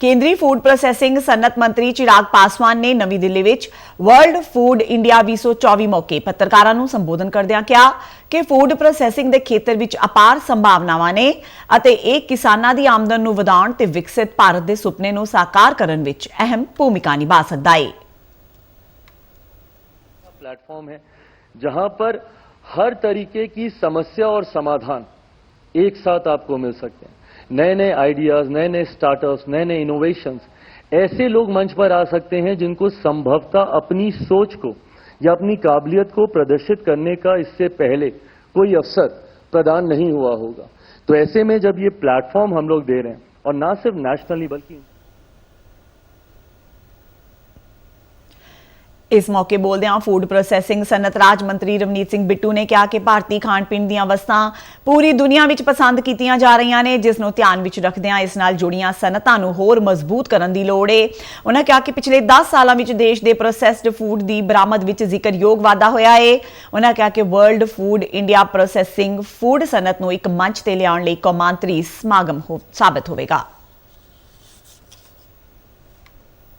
ਕੇਂਦਰੀ food processing ਸਨਅਤ ਮੰਤਰੀ ਚਿਰਾਗ ਪਾਸਵਾਨ ਨੇ ਨਵੀਂ ਦਿੱਲੀ ਵਿੱਚ ਵਰਲਡ ਫੂਡ ਇੰਡੀਆ 2024 ਮੌਕੇ ਪੱਤਰਕਾਰਾਂ ਨੂੰ ਸੰਬੋਧਨ ਕਰਦਿਆਂ ਕਿਹਾ ਕਿ ਫੂਡ ਪ੍ਰੋਸੈਸਿੰਗ ਦੇ ਖੇਤਰ ਵਿੱਚ ਅਪਾਰ ਸੰਭਾਵਨਾਵਾਂ ਨੇ ਅਤੇ ਇਹ ਕਿਸਾਨਾਂ ਦੀ ਆਮਦਨ ਨੂੰ ਵਧਾਉਣ ਤੇ ਵਿਕਸਿਤ ਭਾਰਤ ਦੇ ਸੁਪਨੇ ਨੂੰ ਸਾਕਾਰ ਕਰਨ ਵਿੱਚ ਅਹਿਮ ਭੂਮਿਕਾ ਨਿਭਾ ਸਕਦਾ ਹੈ प्लेटफॉर्म है जहां पर हर तरीके की समस्या और समाधान एक साथ आपको मिल सकते हैं नए नए आइडियाज़ नए नए स्टार्टअप्स नए नए इनोवेशंस ऐसे लोग मंच पर आ सकते हैं जिनको संभवतः अपनी सोच को या अपनी काबिलियत को प्रदर्शित करने का इससे पहले कोई अवसर प्रदान नहीं हुआ होगा। तो ऐसे में जब ये प्लेटफॉर्म हम लोग दे रहे हैं, और ना सिर्फ़ नेशनली बल्कि ਇਸ ਮੌਕੇ ਬੋਲਦਿਆਂ ਫੂਡ ਪ੍ਰੋਸੈਸਿੰਗ ਸਨਅਤ ਰਾਜ ਮੰਤਰੀ ਰਵਨੀਤ ਸਿੰਘ ਬਿੱਟੂ ਨੇ ਕਿਹਾ ਕਿ ਭਾਰਤੀ ਖਾਣ ਪੀਣ ਦੀਆਂ ਵਸਤਾਂ ਪੂਰੀ ਦੁਨੀਆ ਵਿੱਚ ਪਸੰਦ ਕੀਤੀਆਂ ਜਾ ਰਹੀਆਂ ਨੇ, ਜਿਸ ਨੂੰ ਧਿਆਨ ਵਿੱਚ ਰੱਖਦਿਆਂ ਇਸ ਨਾਲ ਜੁੜੀਆਂ ਸਨਅਤਾਂ ਨੂੰ ਹੋਰ ਮਜ਼ਬੂਤ ਕਰਨ ਦੀ ਲੋੜ ਏ। ਉਹਨਾਂ ਕਿਹਾ ਕਿ ਪਿਛਲੇ 10 ਸਾਲਾਂ ਵਿੱਚ ਦੇਸ਼ ਦੇ ਪ੍ਰੋਸੈਸਡ ਫੂਡ ਦੀ ਬਰਾਮਦ ਵਿੱਚ ਜ਼ਿਕਰਯੋਗ ਵਾਧਾ ਹੋਇਆ ਏ। ਉਹਨਾਂ ਕਿਹਾ ਕਿ world food India processing food ਸਨਅਤ ਨੂੰ ਇੱਕ ਮੰਚ ਤੇ ਲਿਆਉਣ ਲਈ ਕੌਮਾਂਤਰੀ ਸਮਾਗਮ ਹੋ ਸਾਬਤ ਹੋਵੇਗਾ।